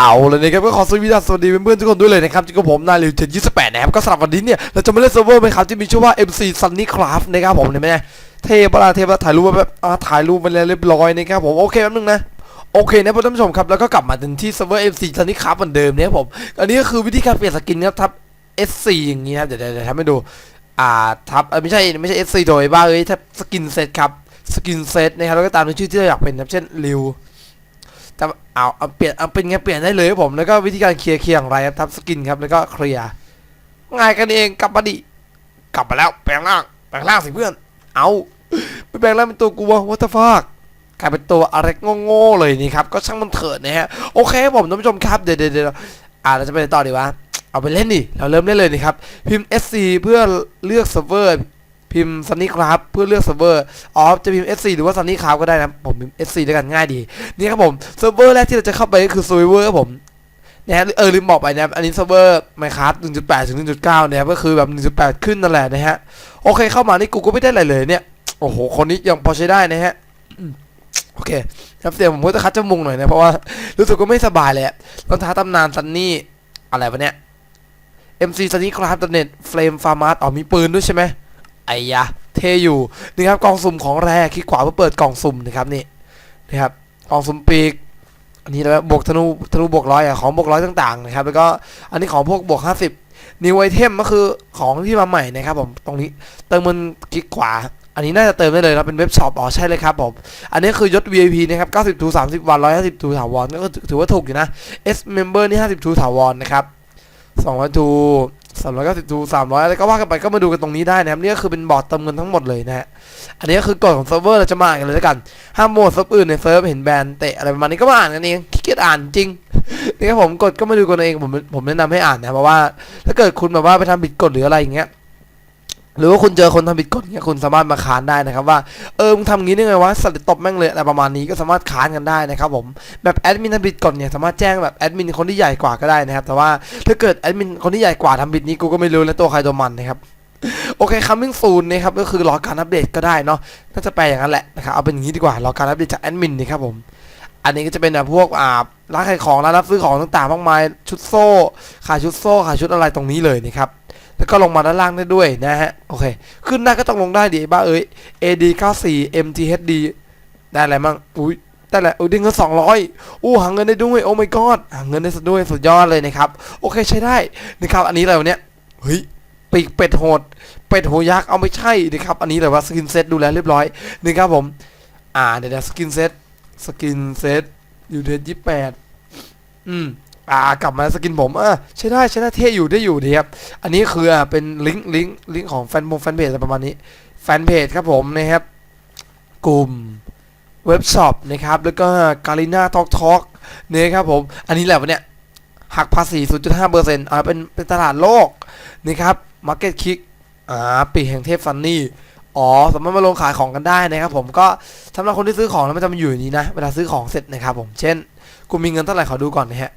เอาเลยนะครับก็ขอสวัสดีสวัสดีเพื่อนๆทุกคนด้วยเลยนะครับที่กับผมนายลิวเจ็ดยี่สิบแปดนะครับก็สำหรับวันนี้เนี่ยเราจะมาเล่นเซิร์ฟเวอร์ไหมครับที่มีชื่อว่า MC Sunny Craft นะครับผมเนี่ยไหมเนี่ยเทปะลาเทปะถ่ายรูปแบบอ่าถ่ายรูปไปแล้วเรียบร้อยนะครับผมโอเคแป๊บนึงนะโอเคนะท่านผู้ชมครับแล้วก็กลับมาถึงที่เซิร์ฟเวอร์ MC Sunny Craft เหมือนเดิมนะครับผมอันนี้ก็คือวิธีการเปลี่ยนสกินนะครับทับ S4 อย่างงี้ครับเดี๋ยวเดี๋ยวทำให้ดูอ่าทับไม่ใช่ไม่ใช่ S4 โดยบ้าเอ้ยทับสกินเซตครับสกินเซตนะครับแล้วก็ตามด้วยชื่อที่เราอยากเป็นครับเช่นริว แต่เอาเอาเปลี่ยนเอาเป็นไงเปลี่ยนได้เลยครับผมแล้วก็วิธีการเคลียร์เคลียร์อย่างไรครับทับสกินครับแล้วก็เคลียร์ง่ายกันเองกลับมาดิกลับมาแล้วแปลงร่างแปลงร่างสิเพื่อน เอาไปแปลงร่างเป็นตัวกลัววัตฟากกลายเป็นตัวอะไรโง่ๆเลยนี่ครับก็ช่างมันเถิดนะฮะโอเคครับผมท่านผู้ชมครับเดี๋ยวเดี๋ยวเดี๋ยวอ่าเราจะไปต่อดีวะเอาไปเล่นดิเราเริ่มเล่นเลยนี่ครับพิมพ์ SC เพื่อเลือกเซิร์ฟเวอร์ พิมพ์ Sunny Craft เพื่อเลือกเซิร์ฟเวอร์อ๋อจะพิมพ์ SC หรือว่า Sunny Craft ก็ได้นะ ผมพิมพ์ SC ด้วยกันง่ายดีนี่ครับผมเซิร์ฟเวอร์แรกที่เราจะเข้าไปก็คือ s u r v i v o r ครับผมนะฮะเออลืมบอกไปนะครับอันนี้เซิร์ฟเวอร์ Minecraft 1.8 ถึง 1.9นะครับก็คือแบบ 1.8 ขึ้นนั่นแหละนะฮะโอเคเข้ามานี่กูก็ไม่ได้อะไรเลยเนี่ยโอ้โหคนนี้ยังพอใช้ได้นะฮะโอเคครับเสียงผมก็จะคัดจมูกหน่อยนะเพราะว่ารู้สึกก็ไม่สบายเลยอะรองเท้าตำนานซันนี่อะไรวะเนี่ย MC Sunny Craft Net Flame Farmers อ๋อมีปืนด้วยใช่ไหม ไอ้ยะเทอยู่นี่ครับกล่องสุ่มของแรคลิกขวาเพื่อเปิดกล่องสุ่มนะครับนี่นะครับกล่องสุ่มปีกอันนี้แล้วบวกธนูธนูบวกร้อยอะของบวกร้อยต่างๆนะครับแล้วก็อันนี้ของพวกบวกห้าสิบนิวไอเทมก็คือของที่มาใหม่นะครับผมตรงนี้เติมเงินคลิกขวา อันนี้น่าจะเติมได้เลยนะเป็นเว็บช็อปอ๋อใช่เลยครับผมอันนี้คือยศ VIP นะครับ90ทู30 วัน 150ทูถาวรก็ถือว่าถูกอยู่นะ S member นี่50ทูถาวรนะครับ200ทู สามร้อยเก้าสิบทูสามร้อะไรก็ว่ากันไปก็มาดูกันตรงนี้ได้นะครับนี่ก็คือเป็นบอร์ดเติมเงินทั้งหมดเลยนะฮะอันนี้ก็คือกฎของเซิร์ฟเวอร์เราจะมาอ่านกันเลยแล้วกันห้ามโหมดเซิร์ฟอื่นในเซิร์ฟเห็นแบนเตะอะไรประมาณนี้ก็มาอ่านกันเองขี้เกียจอ่านจริงนี่ครับผมกดก็มาดูกันเองผมผมแนะนำให้อ่านนะเพราะว่า ถ้าเกิดคุณแบบว่าไปทำผิดกฎหรืออะไรอย่างเงี้ย หรือว่าคุณเจอคนทำผิดกฎเงี้ยคุณสามารถมาค้านได้นะครับว่าเออมึงทำงี้ได้ไงวะสัตว์ตบแม่งเลยอะไรประมาณนี้ก็สามารถค้านกันได้นะครับผมแบบแอดมินทำผิดกฎเนี่ยสามารถแจ้งแบบแอดมินคนที่ใหญ่กว่าก็ได้นะครับแต่ว่าถ้าเกิดแอดมินคนที่ใหญ่กว่าทำผิดนี้กูก็ไม่รู้แล้วตัวใครตัวมันนะครับโอเค coming soon นะครับก็คือรอการอัปเดตก็ได้เนาะน่าจะแปลอย่างนั้นแหละนะครับเอาเป็นอย่างนี้ดีกว่ารอการอัปเดตจากแอดมินนี่ครับผมอันนี้ก็จะเป็นแบบพวกอ่าร้านขายของร้านรับซื้อของต่างๆมากมายชุดโซ่ขายชุดโซ่ขายชุดอะไรตรงนี้เลยนะครับ แล้วก็ลงมาด้านล่างได้ด้วยนะฮะโอเค ขึ้นได้ก็ต้องลงได้ดิบ้าเอ้ย AD 94 MTHD ได้อะไรมั่งอุ้ยได้แหละอุ้ยได้เงิน200 อู้หาเงินได้ด้วย โอ้ my god หาเงินได้ซะด้วยสุดยอดเลยนะครับโอเคใช้ได้นะครับอันนี้อะไรวะเนี่ยเฮ้ยปีกเป็ดโหด เป็ดโหยักษ์เอาไม่ใช่นะครับอันนี้เลยว่าสกินเซ็ตดูแลเรียบร้อยนะครับผมอ่าเดี๋ยวสกินเซ็ตสกินเซ็ตอยู่เดือนยี่แปดอืม อ่ากลับมาสกินผมอะใช้ได้ใช้ได้เท่อยู่ได้อยู่ดีครับอันนี้คือเป็นลิงก์ลิงก์ลิงก์ของแฟนบงแฟนเพจประมาณนี้แฟนเพจครับผมนะครับ กลุ่มเว็บช็อปนะครับแล้วก็การีนาทอกทอกนะครับผมอันนี้แหละวะเนี่ยหักภาษี 0.5%อ่าเป็นเป็นตลาดโลกนะครับ Market Kick อ่าปีแห่งเทพซันนี่อ๋อสามารถมาลงขายของกันได้นะครับผมก็สำหรับคนที่ซื้อของแล้วมันจะมาอยู่อย่างนี้นะ เวลาซื้อของเสร็จนะครับผมเช่น กูมีเงินเท่าไหร่ขอดูก่อนนะฮะ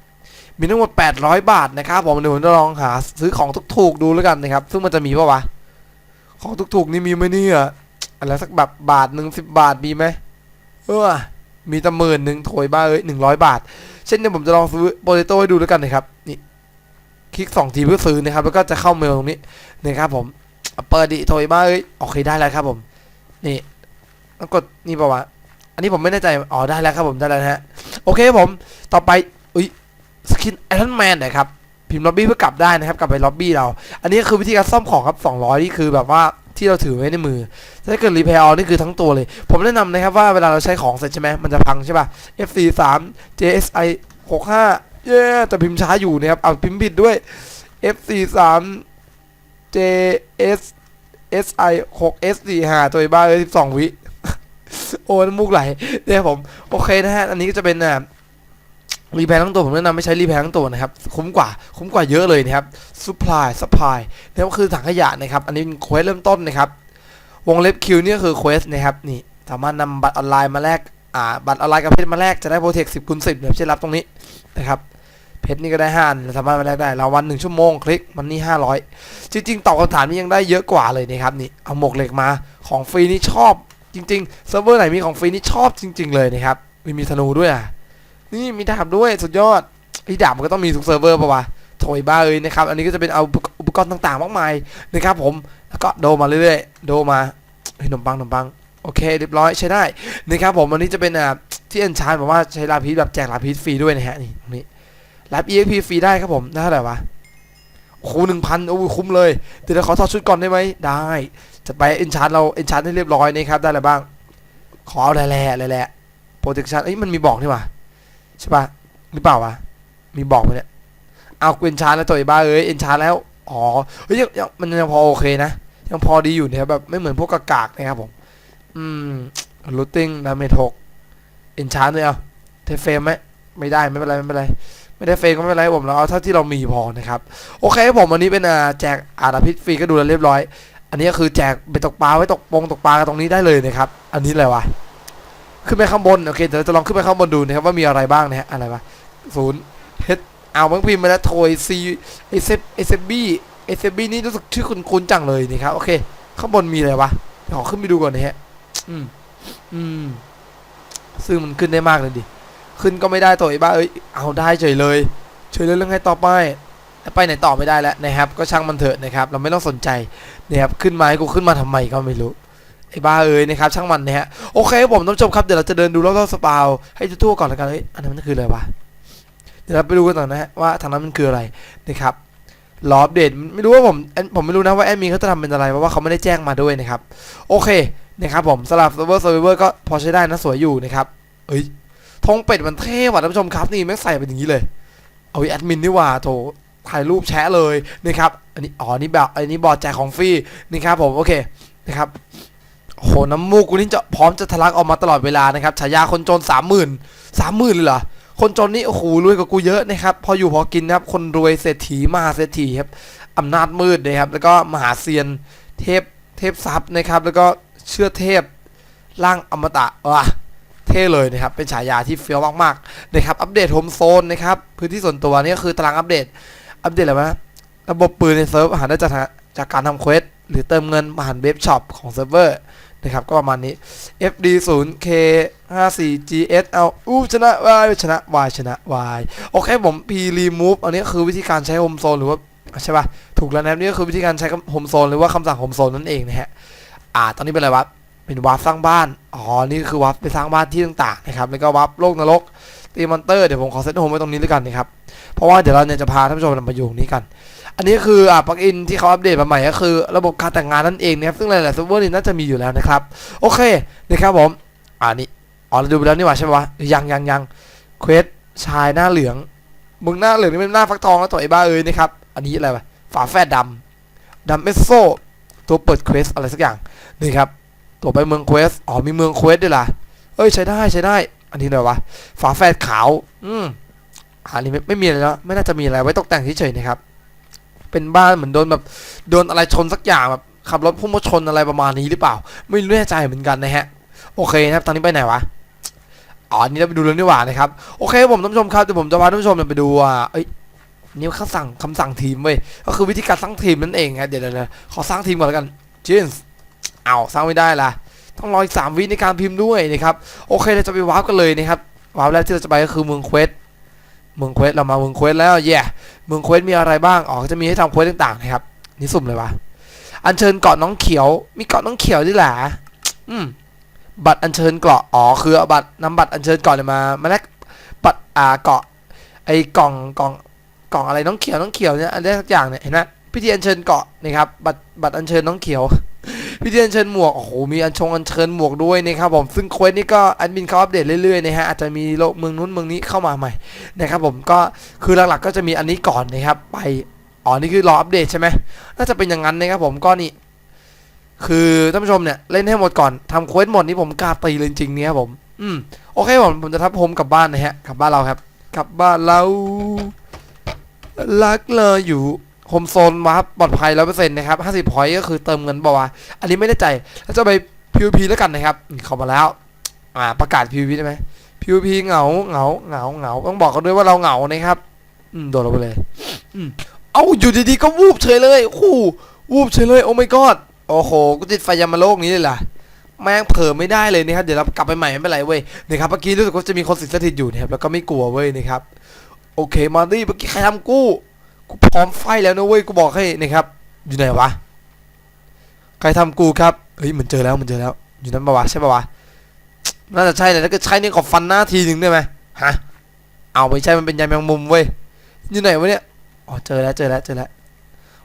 มีทั้งหมด 800 บาทนะครับผมเดี๋ยวผมจะลองหาซื้อของถูกๆดูแล้วกันนะครับ ซึ่งมันจะมีปะวะ ของถูกๆนี่มีไหมเนี่ยอะไรสักแบบบาทหนึ่งสิบบาทมีไหมเออมีตะหมื่นหนึ่งโถยบ้าเอ้ยหนึ่งร้อยบาท เช่นเดียวผมจะลองซื้อโปเตโต้ให้ดูแล้วกันนะครับนี่คลิกสองทีเพื่อซื้อนะครับ แล้วก็จะเข้าเมลตรงนี้นะครับผมเปิดดิโถยบ้าเอ้ยโอเคได้แล้วครับผม นี่แล้วกดนี่ปะวะอันนี้ผมไม่แน่ใจอ๋อได้แล้วครับผมได้แล้วฮะโอเคผมต่อไปอุ้ย สกินไอรอนแมนนะครับพิมพ์ล็อบบี้เพื่อกลับได้นะครับกลับไปล็อบบี้เรา อันนี้คือวิธีการซ่อมของครับ 200 นี่คือแบบว่าที่เราถือไว้ในมือ ถ้าเกิดรีเพลนี่คือทั้งตัวเลย ผมแนะนำนะครับว่าเวลาเราใช้ของเสร็จใช่ไหมมันจะพังใช่ป่ะ FC 3 JSI 65เย้แต่พิมพ์ช้าอยู่นะครับเอาพิมพ์ผิดด้วย FC 3 JS SI 6 S 4 5ตัวบ้าเลย12 วิ โอ้น้ำมูกไหลเนี่ยผม โอเคนะฮะ อันนี้ก็จะเป็นอ่า รีแพร์ทั้งตัวผมแนะนำไม่ใช้รีแพร์ทั้งตัวนะครับคุ้มกว่าคุ้มกว่าเยอะเลยนะครับ supply supply นี่ก็คือถังขยะนะครับอันนี้เป็นเควสเริ่มต้นนะครับวงเล็บคิวนี่ก็คือเควสนะครับนี่สามารถนำบัตรออนไลน์มาแลกอ่าบัตรออนไลน์กับเพชรมาแลกจะได้โปรเทค10คูณ10เนี่ยเช่นรับตรงนี้นะครับเพชรนี่ก็ได้ห้าสามารถมาแลกได้รางวัลหนึ่งชั่วโมงคลิกมันนี่ห้าร้อยจริงๆตอบคำถามนี้ยังได้เยอะกว่าเลยนะครับนี่เอาหมวกเหล็กมาของฟรีนี่ชอบจริงๆเซิร์ฟเวอร์ไหนมีของฟรีนี่ชอบจริง ๆ เลยนะครับมีมีธนูด้วยอะ นี่มีดาบด้วยสุดยอดไอ้ดาบมันก็ต้องมีทุกเซิร์ฟเวอร์ปะวะโถยบ้าเอ้ยนะครับ อันนี้ก็จะเป็นเอาอุปกรณ์ต่างๆ มากมายนะครับผม แล้วก็โดมาเรื่อยๆ โดมาเฮ้ยขนมปังขนมปัง โอเคเรียบร้อยใช้ได้นะครับผมอันนี้จะเป็นอ่าที่เอ็นชานบอกว่าใช้ลาพีสแบบแจกลาพีสฟรีด้วยนะฮะนี่ตรงนี้รับ EXP ฟรีได้ครับผมได้เท่าไหร่วะโอ้โหหนึ่งพันโอ้โหคุ้มเลยเดี๋ยวเราขอถอดชุดก่อนได้ไหมได้ จะไปเอ็นชานเราเอ็นชานให้เรียบร้อยนะครับได้อะไรบ้าง ขอเอาแร่แร่แร่โปรเทคชันเอ้ยมันมีบอกนี่ว่า ใช่ปะหรือเปล่าวะมีบอกไหมเนี่ยเอาเอ็นชานแล้วตัวไอ้บ้าเอ้ยเอ็นชานแล้วอ๋อเฮ้ยยังมันยังพอโอเคนะยังพอดีอยู่เนะครับแบบไม่เหมือนพวกกากๆนะครับผม อืมรูทติ้งดาเมจหกเอนชานเลยเอาเทเฟมไหมไม่ได้ไม่เป็นไรไม่เป็นไรไม่ได้เฟมก็ไม่เป็นไรผมเราเอาเท่าที่เรามีพอนะครับ โอเคผมวันนี้เป็นแจกอาดาพิษฟรีก็ดูแลเรียบร้อย อันนี้ก็คือแจกไปตกปลาไว้ตกปงตกปลากันตรงนี้ได้เลยนะครับ อันนี้อะไรวะ ขึ้นไปข้างบนโอเคเดี๋ยวจะลองขึ้นไปข้างบนดูนะครับว่ามีอะไรบ้างนะฮะอะไรวะศูนย์เฮดเอามังพิมพ์มาแล้วโทยซีเอเซเอเซบีเอเซบีนี่รู้สึกชื่อคุ้นๆจังเลยนี่ครับโอเค ข้างบนมีอะไรวะขอขึ้นไปดูก่อนนะฮะอืมอืมซึ่งมันขึ้นได้มากเลยดิขึ้นก็ไม่ได้ตัวไอ้บ้าเอ้ยเอาได้เฉยเลยเฉยเลยเรื่องให้ต่อไปแต่ไปไหนต่อไม่ได้แล้วนะครับ ก็ช่างมันเถอะนะครับ เราไม่ต้องสนใจนะครับขึ้นมาให้กูขึ้นมาทำไมก็ไม่รู้ ไอ้บ้าเอ้ยนะครับช่างมันนะฮะโอเคครับผมท่านผู้ชมครับเดี๋ยวเราจะเดินดูรอบๆสปาวให้ทั่วๆก่อนแล้วกันเอ้ยอันนั้นมันคืออะไรวะเดี๋ยวเราไปดูกันต่อนะฮะว่าทางนั้นมันคืออะไรนะครับรออัปเดตไม่รู้ว่าผมผมไม่รู้นะว่าแอดมินเขาจะทำเป็นอะไรเพราะว่าเขาไม่ได้แจ้งมาด้วยนะครับโอเคนะครับผมสลับเซิร์ฟเวอร์เซิร์ฟเวอร์ก็พอใช้ได้นะสวยอยู่นะครับเอ้ยธงเป็ดมันเท่ว่ะท่านผู้ชมครับนี่แม่งใส่เป็นอย่างนี้เลย เอาไอ้แอดมินนี่ว่าโถถ่ายรูปแชะเลยนะครับอันนี้อ๋อนี่แบบอันนี้บอร์ดแจกของฟรีนะครับผมโอเคนะครับ โหน้ำมูกกูนี่จะพร้อมจะทะลักออกมาตลอดเวลานะครับฉายาคนจนสามหมื่นสามหมื่นเลยเหรอคนจนนี่โอ้โหรวยกว่ากูเยอะนะครับพออยู่พอกินนะครับคนรวยเศรษฐีมหาเศรษฐีครับอำนาจมืดนะครับแล้วก็มหาเซียนเทพเทพทรัพย์นะครับ แล้วก็เชื่อเทพร่างอมตะว่ะเท่เลยนะครับ เป็นฉายาที่เฟี้ยวมากๆนะครับ อัปเดตโฮมโซนนะครับ พื้นที่ส่วนตัวนี่ก็คือตารางอัปเดต อัปเดตอะไรวะระบบปืนในเซิร์ฟหาได้จากทางจากการทำเควสหรือเติมเงินผ่านเว็บช็อปของเซิร์ฟเวอร์ นะครับก็ประมาณนี้ FD 0 K 5 4 GS เอาอู้ชนะ Y ชนะ Y ชนะ Y โอเคผม P remove อันนี้คือวิธีการใช้โฮมโซนหรือว่าใช่ป่ะถูกแล้วนะครับนี่ก็คือวิธีการใช้โฮมโซนหรือว่าคำสั่งโฮมโซนนั่นเองนะฮะอ่าตอนนี้เป็นอะไรวะเป็นวาร์ปสร้างบ้านอ๋อนี่คือวาร์ปไปสร้างบ้านที่ต่างๆนะครับแล้วก็วาร์ปโลกนรกตีมอนเตอร์เดี๋ยวผมขอเซตโฮมไว้ตรงนี้ด้วยกันนะครับเพราะว่าเดี๋ยวเราเนี่ยจะพาท่านผู้ชมมาอยู่ตรงนี้กัน อันนี้คืออ่าปลั๊กอินที่เขาอัปเดตมาใหม่ก็คือ ระบบการแต่งงานนั่นเองนะครับซึ่งหลายๆเซิร์ฟเวอร์นี่น่าจะมีอยู่แล้วนะครับ โอเคนะครับผมอ่านี่อ๋อเราดูไปแล้วนี่หว่าใช่ไหมวะยังยังยังเควสชายหน้าเหลืองมึงหน้าเหลืองนี่เป็นหน้าฟักทองแล้วตัวไอ้บ้าเอ้ยนะครับอันนี้อะไรวะฝาแฝดดำดำเอสโซตัวเปิดเควสอะไรสักอย่างนี่ครับตัวไปเมืองเควสอ๋อมีเมืองเควสด้วยล่ะเอ้ยใช้ได้ใช้ได้ อันนี้อะไรวะฝาแฝดขาว อืมอันนี้ไม่ไม่มีอะไรแล้วไม่น่าจะมีอะไรไว้ตกแต่งเฉยๆนะครับ เป็นบ้านเหมือนโดนแบบโดนอะไรชนสักอย่างแบบขับรถพุ่งมาชนอะไรประมาณนี้หรือเปล่า ไม่รู้แน่ใจเหมือนกันนะฮะ โอเคนะครับ ตอนนี้ไปไหนวะอ๋อนี่เราไปดูเรื่องนี้หว่านะครับ โอเคผมท่านผู้ชมครับเดี๋ยวผมจะพาท่านผู้ชมไปดูว่าเอ้ยนี่คำสั่งคำสั่งทีมเว้ยก็คือวิธีการสร้างทีมนั่นเองครับเดี๋ยวเดี๋ยวเดี๋ยวขอสร้างทีมก่อนแล้วกันจินส์เอาสร้างไม่ได้ละต้องรออีกสามวิในการพิมพ์ด้วยนะครับโอเคเราจะไปวาร์ปกันเลยนะครับวาร์ปแรกที่เราจะไปก็คือเมืองเควส เมืองเควสเรามาเมืองเควสแล้วแย่เมืองเควสมีอะไรบ้างอ๋อจะมีให้ทำเควสต่างๆนะครับนี่สุ่มเลยวะอัญเชิญเกาะน้องเขียว มีเกาะน้องเขียวด้วยแหละอืมบัตรอัญเชิญเกาะอ๋อคือบัตรนำบัตรอัญเชิญเกาะเนี่ยมามาแลกบัตรอ่าเกาะไอ้กล่องกล่องกล่องอะไรน้องเขียวน้องเขียวเนี่ยอันนี้สักอย่างเนี่ยเห็นไหมพิธีอัญเชิญเกาะนะครับบัตรบัตรอัญเชิญน้องเขียว พิธีอัญเชิญหมวก โอ้โห มีอัญชงอัญเชิญหมวกด้วยนะครับผม ซึ่งเควสนี่ก็แอดมินเขาอัปเดตเรื่อยๆนะฮะ อาจจะมีโลกเมืองนู้นเมืองนี้เข้ามาใหม่นะครับผม ก็คือหลักๆก็จะมีอันนี้ก่อนนะครับ ไป อ๋อ นี่คือรออัปเดตใช่ไหม น่าจะเป็นอย่างนั้นนะครับผม ก็นี่ คือท่านผู้ชมเนี่ยเล่นให้หมดก่อนทำเควสหมดนี่ผมกล้าตีเลยจริงๆเนี่ยครับผม อืม โอเคผม ผมจะทับผมกลับบ้านนะฮะ กลับบ้านเราครับ กลับบ้านเรา รักเลยอยู่ โฮมโซนวาร์ปปลอดภัยร้อยเปอร์เซ็นต์นะครับห้าสิบพอยต์ก็คือเติมเงินบอกว่า อันนี้ไม่แน่ใจแล้วจะไป PVP แล้วกันนะครับ เข้ามาแล้ว อ่าประกาศ PVP ได้ไหม PVP เหงาเหงาเหงาเหงาต้องบอกกันด้วยว่าเราเหงานะครับ อืมโดดลงไปเลย อืมเอาอยู่ดีๆก็วูบเฉยเลยคู่วูบเฉยเลยโอ้ my god โอ้โหกูติดไฟยามาโลกนี้เลยล่ะแม่งเผลอไม่ได้เลยนะครับเดี๋ยวเรากลับไปใหม่ไม่เป็นไรเว้ยนะครับเมื่อกี้รู้สึกว่าจะมีคนสิงสถิตอยู่นะครับแล้วก็ไม่กลัวเว้ยนะครับโอเคมาดิเมื่อกี้ใครทำกู กูพร้อมไฟแล้วนะเว้ยกูบอกให้นะครับ อยู่ไหนวะใครทำกูครับเฮ้ยมันเจอแล้วมันเจอแล้ว อยู่นั้นปะวะใช่ปะวะน่าจะใช่เลยถ้าเกิดใช่นี่ขอฟันหน้าทีหนึ่งได้ไหมฮะเอาไม่ใช่มันเป็นยายแมงมุมเว้ยอยู่ไหนวะเนี่ยอ๋อเจอแล้วเจอแล้วเจอแล้ว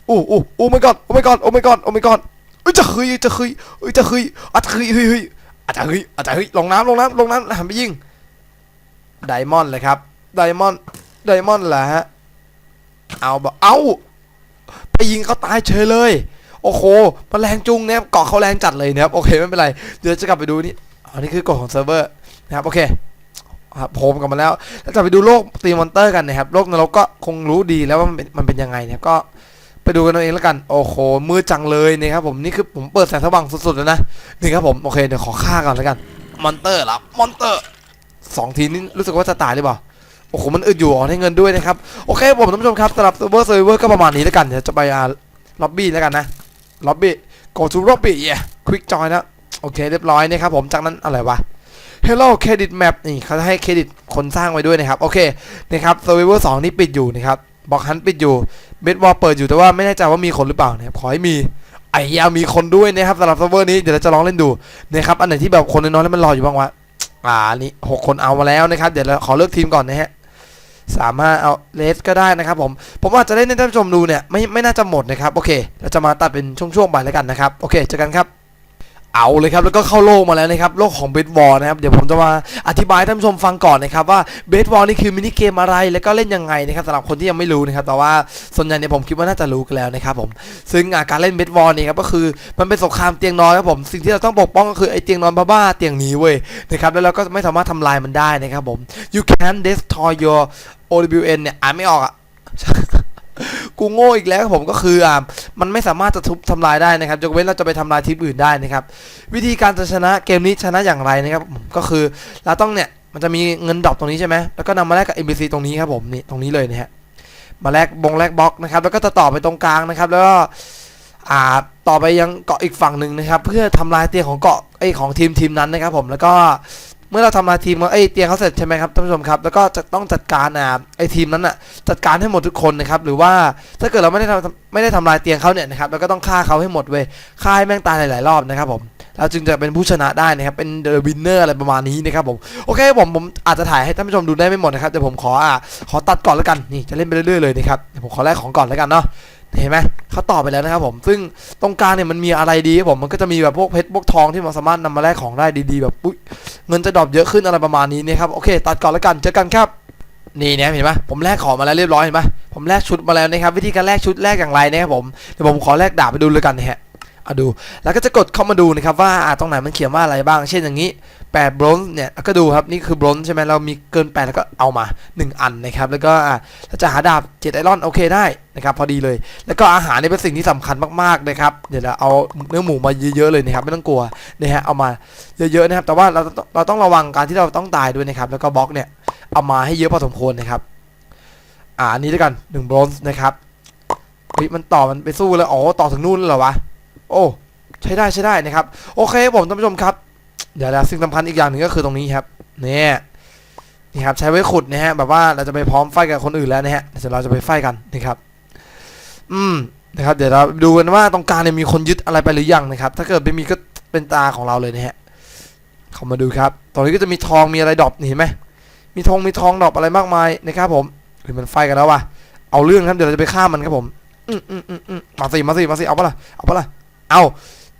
อู้อู้โอ้ my god โอ้ my god โอ้ my god โอ้ my god เอ้ยจะเฮ้ยจะเฮ้ยเอ้ยจะเฮ้ยอะจะเฮ้ยเฮ้ยเฮ้ยอาจจะเฮ้ยอาจจะเฮ้ยลงน้ำลงน้ำลงน้ำหันไปยิงไดมอนด์เลยครับไดมอนด์ไดมอนด์แหละฮะ เอาบอกเอาไปยิงเขาตายเฉยเลย โอ้โหมันแรงจุงเนะครับเกาะเขาแรงจัดเลยนะครับ โอเคไม่เป็นไร เดี๋ยวจะกลับไปดูนี่อันนี้คือกฎของเซิร์ฟเวอร์นะครับ โอเคผมกลับมาแล้ว แล้วจะไปดูโลกตีมอนเตอร์กันนะครับ โลกนรกก็คงรู้ดีแล้วว่ามันเป็นมันเป็นยังไงนะครับ ก็ไปดูกันเอาเองแล้วกัน โอ้โห มืดจังเลยนะครับผม นี่คือผมเปิดแสงสว่างสุดๆแล้วนะ นี่ครับผม โอเค เดี๋ยวขอฆ่าก่อนแล้วกัน มอนเตอร์ละมอนเตอร์สองทีนี่รู้สึกว่าจะตายหรือเปล่า อ้โหมันอึดอยู่อ๋อให้เงินด้วยนะครับ โอเคผมท่านผู้ชมครับสำหรับเซิร์ฟเวอร์เซิร์ฟเวอร์ก็ประมาณนี้แล้วกันเดี๋ยวจะไปอ่าล็อบบี้แล้วกันนะล็อบบี้ go to lobby yeah quick join นะโอเคเรียบร้อยนะครับผมจากนั้นอะไรวะ Hello Credit Map นี่เขาจะให้เครดิตคนสร้างไว้ด้วยนะครับ โอเคนะครับ Survivor 2 นี่ปิดอยู่นะครับบอกฮันปิดอยู่เบสบอลเปิดอยู่แต่ว่าไม่แน่ใจว่ามีคนหรือเปล่านะครับขอให้มีไอ้ยามีคนด้วยนะครับสำหรับเซิร์ฟเวอร์นี้เดี๋ยวเราจะลองเล่นดูนะครับอันไหนที่แบบคนน้อยๆแล้วมันรออยู่บ้างวะอ่านี่หกคนเอามาแล้วนะครับ เดี๋ยวเราขอเลือกทีมก่อนนะฮะ สามารถเอาเลสก็ได้นะครับผมผมอาจจะเล่นให้ท่านผู้ชมดูเนี่ยไม่ไม่น่าจะหมดนะครับโอเคเราจะมาตัดเป็นช่วงๆไปแล้วกันนะครับโอเคเจอกันครับ เอาเลยครับแล้วก็เข้าโลกมาแล้วนะครับโลกของเบสบอลนะครับเดี๋ยวผมจะมาอธิบายท่านผู้ชมฟังก่อนนะครับว่าเบสบอลนี่คือมินิเกมอะไรแล้วก็เล่นยังไงนะครับสำหรับคนที่ยังไม่รู้นะครับแต่ว่าส่วนใหญ่เนี่ยผมคิดว่าน่าจะรู้กันแล้วนะครับผมซึ่งการเล่นเบสบอลนี่ครับก็คือมันเป็นสงครามเตียงนอนครับผมสิ่งที่เราต้องปกป้องก็คือไอ้เตียงนอนบ้าๆเตียงนี้เว้ยนะครับแล้วเราก็ไม่สามารถทำลายมันได้นะครับผม you can destroy your OWN เนี่ยอ่านไม่ออกอะ กูโง่อีกแล้วผมก็คืออ่ามันไม่สามารถจะทุบทำลายได้นะครับยกเว้นเราจะไปทำลายทีมอื่นได้นะครับ วิธีการจะชนะเกมนี้ชนะอย่างไรนะครับผมก็คือเราต้องเนี่ยมันจะมีเงินดรอปตรงนี้ใช่ไหมแล้วก็นำมาแลกกับ NPC ตรงนี้ครับผมนี่ตรงนี้เลยนะฮะมาแลกบงแลกบล็อกนะครับ แล้วก็จะต่อไปตรงกลางนะครับ แล้วก็อ่าต่อไปยังเกาะอีกฝั่งหนึ่งนะครับ เพื่อทำลายเตียงของเกาะไอของทีมทีมนั้นนะครับ ผมแล้วก็ เมื่อเราทำลายทีมไอ้เตียงเขาเสร็จใช่ไหมครับท่านผู้ชมครับ แล้วก็จะต้องจัดการอ่าไอ้ทีมนั้นอะจัดการให้หมดทุกคนนะครับหรือว่าถ้าเกิดเราไม่ได้ทำไม่ได้ทำลายเตียงเขาเนี่ยนะครับเราก็ต้องฆ่าเขาให้หมดเว้ยฆ่าให้แม่งตายหลายๆรอบนะครับผม เราจึงจะเป็นผู้ชนะได้นะครับ เป็นเดอะวินเนอร์อะไรประมาณนี้นะครับผมโอเคผมผมอาจจะถ่ายให้ท่านผู้ชมดูได้ไม่หมดนะครับแต่ผมขออะขอตัดก่อนแล้วกันนี่จะเล่นไปเรื่อยๆเลยนะครับเดี๋ยวผมขอแลกของก่อนแล้วกันเนาะเห็นไหมเขาต่อไปแล้วนะครับผมซึ่งตรงกลางเนี่ยมันมีอะไรดีครับผมมันก็จะมีแบบพวกเพชรพวกทองที่มันสามารถนำมาแลกของได้ดีๆ แบบอุ๊ยเงินจะดรอปเยอะขึ้นอะไรประมาณนี้นะครับโอเค ตัดก่อนแล้วกันเจอกันครับนี่นะเห็นไหมผมแลกของมาแล้วเรียบร้อยเห็นไหมผมแลกชุดมาแล้วนะครับวิธีการแลกชุดแลกอย่างไรนะครับผมเดี๋ยวผมขอแลกดาบไปดูเลยกันนะฮะ เอาดู แล้วก็จะกดเข้ามาดูนะครับว่าตรงไหนมันเขียนว่าอะไรบ้าง เช่นอย่างนี้8บรอนซ์เนี่ยก็ดูครับนี่คือบรอนซ์ใช่ไหมเรามีเกิน 8 แล้วก็เอามา 1 อันนะครับแล้วก็เราจะหาดาบ7ไอรอนโอเคได้นะครับพอดีเลย แล้วก็อาหารนี่เป็นสิ่งที่สำคัญมากๆนะครับเดี๋ยวเราเอาเนื้อหมูมาเยอะๆเลยนะครับไม่ต้องกลัวนะฮะเอามาเยอะๆนะครับแต่ว่าเราเราต้องระวังการที่เราต้องตายด้วยนะครับแล้วก็บล็อกเนี่ยเอามาให้เยอะพอสมควรนะครับอ่าอันนี้ด้วยกัน1บรอนซ์นะครับเฮ้ยมันต่อมันไปสู้แล้วอ๋อต่อถึงนู่นเหรอวะ โอ้ใช้ได้ใช้ได้นะครับ โอเคผมท่านผู้ชมครับเดี๋ยวแล้วสิ่งสำคัญอีกอย่างหนึ่งก็คือตรงนี้ครับเนี่ยนี่ครับใช้ไว้ขุดนะฮะแบบว่าเราจะไปพร้อมไฟกับคนอื่นแล้วนะฮะเดี๋ยวเราจะไปไฟกันนะครับอืมนะครับเดี๋ยวเราดูกันว่าตรงกลางเนี่ยมีคนยึดอะไรไปหรือยังนะครับ ถ้าเกิดไม่มีก็เป็นตาของเราเลยนะฮะเข้ามาดูครับตรงนี้ก็จะมีทองมีอะไรดรอปเห็นไหมมีทองมีทองดรอปอะไรมากมายนะครับผมเฮ้ยมันไฟกันแล้ววะเอาเรื่องครับเดี๋ยวเราจะไปฆ่ามันครับผมอืมอืมอืมอืมมาสิมาสิมาสิเอาปะล่ะเอาปะล่ะ เอา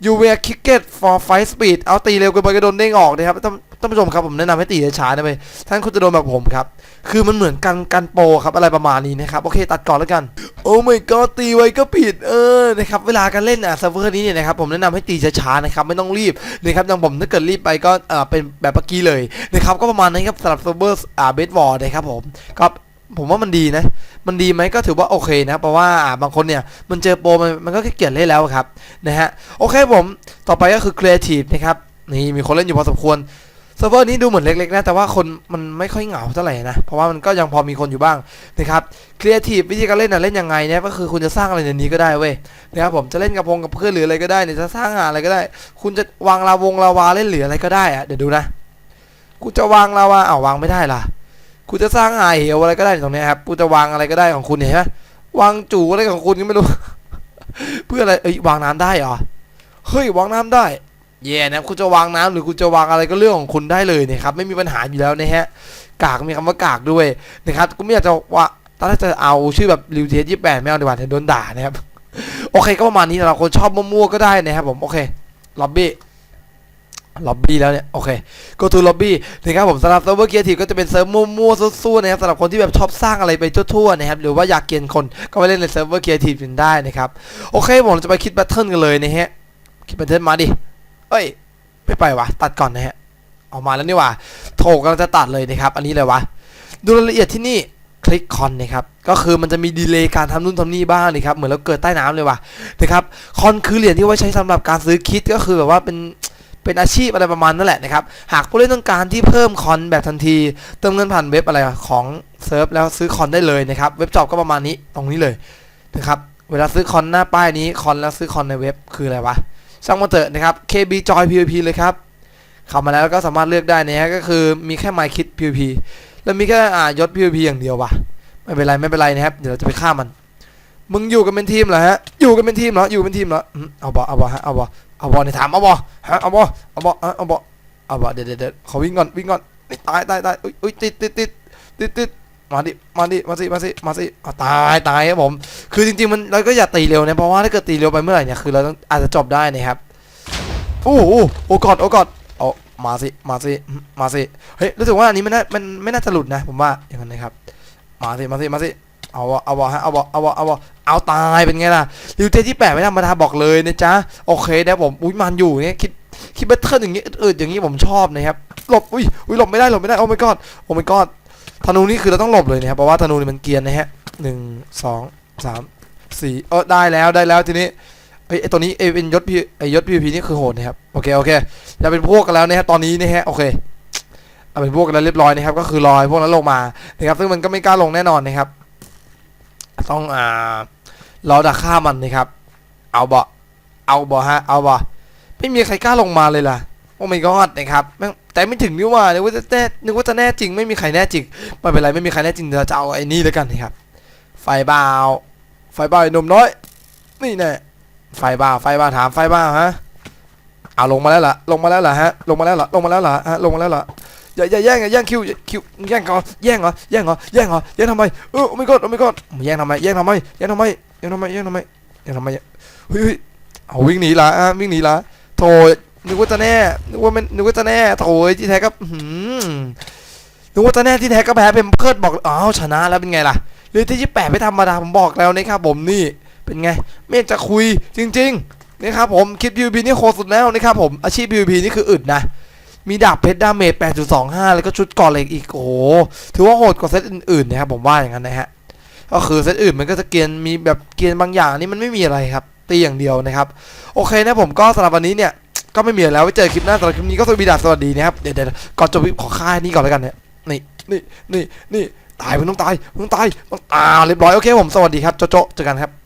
you wear cricket for fight speed เอาตีเร็วเกินไปก็โดนเด้งออกนะครับท่านท่านผู้ชมครับผมแนะนำให้ตีช้าๆนะเว้ยท่านคุณจะโดนแบบผมครับ คือมันเหมือนกันกันโปรครับอะไรประมาณนี้นะครับ โอเคตัดก่อนแล้วกัน โอ้ my god ตีไว้ก็ผิดเออนะครับเวลาการเล่นอะเซิร์ฟเวอร์นี้เนี่ยนะครับผมแนะนำให้ตีช้าๆนะครับไม่ต้องรีบนะครับอย่างผมถ้าเกิดรีบไปก็เออเป็นแบบเมื่อกี้เลยนะครับก็ประมาณนั้นครับสำหรับเซิร์ฟเวอร์อ่าเบสบอลนะครับผมก็ ผมว่ามันดีนะ มันดีไหมก็ถือว่าโอเคนะ เพราะว่าบางคนเนี่ย มันเจอโปรมันมันก็ขี้เกียจเล่นแล้วครับนะฮะโอเคผมต่อไปก็คือ Creative นะครับนี่มีคนเล่นอยู่พอสมควรเซิร์ฟเวอร์นี้ดูเหมือนเล็กๆนะ แต่ว่าคนมันไม่ค่อยเหงาเท่าไหร่นะ เพราะว่ามันก็ยังพอมีคนอยู่บ้างนะครับ Creative วิธีการเล่นน่ะเล่นยังไงเนี่ยก็คือคุณจะสร้างอะไรในนี้ก็ได้เว้ยนะครับผมจะเล่นกับพงกับเพื่อนหรืออะไรก็ได้เนี่ยจะสร้างงานอะไรก็ได้ คุณจะวางลาวงลาวาเล่นหรืออะไรก็ได้อะเดี๋ยวดูนะกูจะวางลาวาเอาววางไม่ได้ล่ะ คุณจะสร้างหายเหวอะไรก็ได้ตรงเนี้ยครับคุณจะวางอะไรก็ได้ของคุณเนี่ยเห็นไหมวางจู่อะไรของคุณก็ไม่รู้ เพื่ออะไรเอ้ยวางน้ำได้เหรอเฮ้ยวางน้ำได้เย่นะคุณจะวางน้ำหรือคุณจะวางอะไรก็เรื่องของคุณได้เลยนะครับไม่มีปัญหาอยู่แล้วนะฮะกากมีคำว่ากากด้วยนะครับกูไม่อยากจะว่าตอนแรกจะเอาชื่อแบบริวเทียยี่แปดไม่เอาดีกว่าเดี๋ยวโดนด่านะครับโอเคก็ประมาณนี้สำหรับคนชอบมั่วๆก็ได้นะครับผมโอเคล็อบบี้ ล็อบบี้แล้วเนี่ย โอเค go to lobby นะครับผมสำหรับเซิร์ฟเวอร์เกียร์ทีก็จะเป็นเซิร์ฟมั่วๆสู้ๆนะครับสำหรับคนที่แบบชอบสร้างอะไรไปทั่วๆนะครับหรือว่าอยากเกียนคนก็ไปเล่นในเซิร์ฟเวอร์เกียร์ทีกันได้นะครับ โอเคผมจะไปคิดแบทเทิลกันเลยนะฮะคิดแบทเทิลมาดิ เอ้ย ไม่ไปวะตัดก่อนนะฮะออกมาแล้วนี่ว่าโถกำลังจะตัดเลยนะครับ อันนี้เลยวะดูรายละเอียดที่นี่คลิกคอนนะครับ ก็คือมันจะมีดีเลย์การทำนู่นทำนี่บ้างนะครับ เหมือนเราเกิดใต้น้ำเลยว่ะนะครับคอนคือเหรียญที่ไว้ใช้สำหรับการซื้อคิดก็คือแบบว่าเป็น เป็นอาชีพอะไรประมาณนั่นแหละนะครับ หากผู้เล่นต้องการที่เพิ่มคอนแบบทันที เติมเงินผ่านเว็บอะไรของเซิร์ฟแล้วซื้อคอนได้เลยนะครับ เว็บจอบก็ประมาณนี้ตรงนี้เลยนะครับ เวลาซื้อคอนหน้าป้ายนี้คอนแล้วซื้อคอนในเว็บคืออะไรวะ ช่างมาเถอะนะครับ KB Joy PVP เลยครับ เข้ามาแล้วก็สามารถเลือกได้นะก็คือมีแค่ My Kit PVP แล้วมีแค่อ่ายศ PVP อย่างเดียววะไม่เป็นไรไม่เป็นไรนะครับ เดี๋ยวเราจะไปฆ่ามัน มึงอยู่กันเป็นทีมเหรอฮะ อยู่กันเป็นทีมเหรอ อยู่เป็นทีมเหรอ เอาบอเอาบอฮะ เอาบอ เอาบอลในถามเอาบอลฮะเอาบอลเอาบอลเอาบอลเอาบอเดี๋ยวเดี๋ยวเดี๋ยวเขาวิ่งก่อนวิ่งก่อนนี่ตายตายตายอุ้ยอุ้ยติดติดติดติดติดมาดิมาดิมาสิมาสิมาสิตายตายครับผมคือจริงๆมันเราก็อย่าตีเร็วนะเพราะว่าถ้าเกิดตีเร็วไปเมื่อไหร่เนี่ยคือเราต้องอาจจะจบได้นะครับโอ้โหโอ้กอดโอ้กอดเอามาสิมาสิมาสิเฮ้ยรู้สึกว่าอันนี้มันน่ามันไม่น่าจะหลุดนะ ผมว่าอย่างนั้นนะครับมาสิมาสิมาสิ เอาวะเอาวะฮะเอาวะเอาวะเอาวะเอาตายเป็นไงล่ะริวเทที่แปดไม่ธรรมดาบอกเลยนะจ๊ะโอเคนะผมอุ้ยมันอยู่เนี่ยคิดคิดแบทเทิลอย่างงี้อืดอย่างงี้ผมชอบนะครับหลบอุ้ยอุ้ยหลบไม่ได้หลบไม่ได้โอ้ my god โอ้ my god ธนูนี่คือเราต้องหลบเลยนะครับเพราะว่าธนูนี่มันเกียนนะฮะหนึ่งสองสามสี่เออได้แล้วได้แล้วทีนี้เอ้ยตัวนี้เอยเป็นยศพีไอ้ยศพีพีนี่คือโหดนะครับโอเคโอเคเราเป็นพวกกันแล้วนะฮะตอนนี้นะฮะโอเคเอาเป็นพวกกันแล้วเรียบร้อยนะครับก็คือรอให้พวกนั้นลงมานะครับซึ่งมันก็ไม่กล้าลงแน่นอนนะครับ ต้องอ่ารอดักฆ่ามันนะครับ เอาบ่เอาบ่ฮะ เอาบ่ไม่มีใครกล้าลงมาเลยล่ะ โอ้ my god นะครับแต่ไม่ถึงนี่ว่านึกว่าจะแน่นึกว่าจะแน่จริง ไม่มีใครแน่จริงไม่เป็นไรไม่มีใครแน่จริงเดี๋ยวจะเอาไอ้นี่แล้วกันนะครับ ไฟบ้าวไฟบ้าวไอ้หนุ่มน้อย นี่แน่ไฟบ้าวไฟบ้าวถามไฟบ้าวฮะเอาลงมาแล้วล่ะ ลงมาแล้วล่ะฮะ ลงมาแล้วล่ะ ลงมาแล้วล่ะฮะ ลงมาแล้วล่ะ อย่าอย่าแย่งอย่าแย่งคิวคิวแย่งเขาแย่งเหรอแย่งเหรอแย่งเหรอแย่งทำไมเออโอ้ม่กดไม่กดแย่งทำไมแย่งทำไมแย่งทำไมแย่งทำไมแย่งทำไมแย่งทำไมเฮ้ยเฮ้ยเอาวิ่งหนีละอะวิ่งหนีละโถนึกว่าจะแน่นึกว่ามันนึกว่าจะแน่โถที่แท้ก็หือนึกว่าจะแน่ที่แท้ก็แพ้เป็นเพิดบอกอ้าวชนะแล้วเป็นไงล่ะเรือที่ยี่แปดไม่ธรรมดาผมบอกแล้วนะครับผมนี่เป็นไงไม่จะคุยจริง ๆนะครับผมคิด PVP นี่โคตรสุดแล้วนะครับผมอาชีพ PVP นี่คืออึดนะ มีดาบเพชรดาเมจ8.25 แล้วก็ชุดก่อเหล็กอีก โอ้โห ถือว่าโหดกว่าเซตอื่นๆนะครับผมว่าอย่างนั้นนะฮะ ก็คือเซตอื่นมันก็จะเกียนมีแบบเกียนบางอย่างนี่มันไม่มีอะไรครับ ตีอย่างเดียวนะครับ โอเคนะผมก็สำหรับวันนี้เนี่ย ก็ไม่มีแล้วไว้เจอคลิปหน้าสำหรับคลิปนี้ก็สวัสดีดาสวัสดีนะครับ เดี๋ยวเดี๋ยวก่อนจบคลิปขอค่ายนี่ก่อนแล้วกันเนี่ย นี่ นี่ นี่ นี่ ตายมึงต้องตายมึงต้องตายต้องตายเรียบร้อยโอเคผมสวัสดีครับโจโจเจอกันครับ